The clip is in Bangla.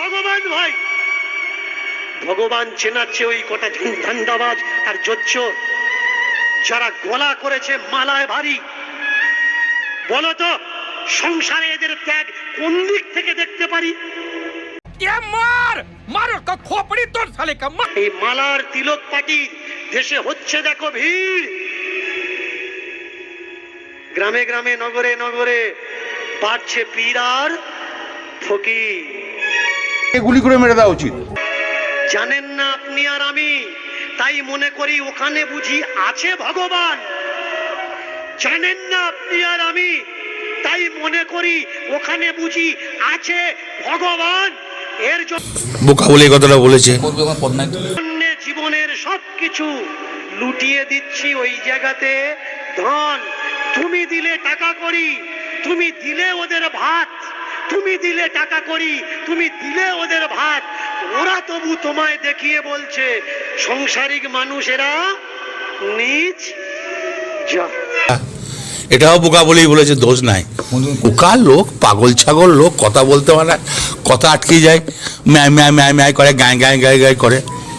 ভগবান ভাই। ভগবান চেনাচ্ছে ওই কটা ধান্দাবাজ আর যোচ্ছ যারা গলা করেছে মালায় ভারী। বলতো সংসারে এদের ত্যাগ কোন দিক থেকে দেখতে পারি? এই মালার তিলক পাটি দেশে হচ্ছে দেখো ভিড়। গ্রামে গ্রামে নগরে নগরে বাড়ছে পীর আর ফকির। গুলি করে মেরে দেওয়া উচিত। জানেন না আপনি আর আমি তাই মনে করি ওখানে বুঝি আছে ভগবান। জানেন না আপনি আর আমি তাই মনে করি ওখানে বুঝি আছে ভগবান। এর বোকা বলে কথাটা বলেছে। জন্য জীবনের সবকিছু লুটিয়ে দিচ্ছি ওই জায়গাতে। ধন তুমি দিলে টাকা করি তুমি দিলে ওদের ভাত। তুমি দিলে টাকা করি, তুমি দিলে ওদের ভাত। ওরা তবু তোমায় দেখিয়ে বলছে, সংসারিক মানুষেরা নিজ এটাও বোকা বলেই বলেছে, দোষ নাই। বোকা লোক, পাগল ছাগল লোক, কথা বলতে পারে কথা আটকে যায় ম্যায় ম্যায় ম্যায় ম্যায় করে, গায়ে গায়ে গায়ে গায়ে করে।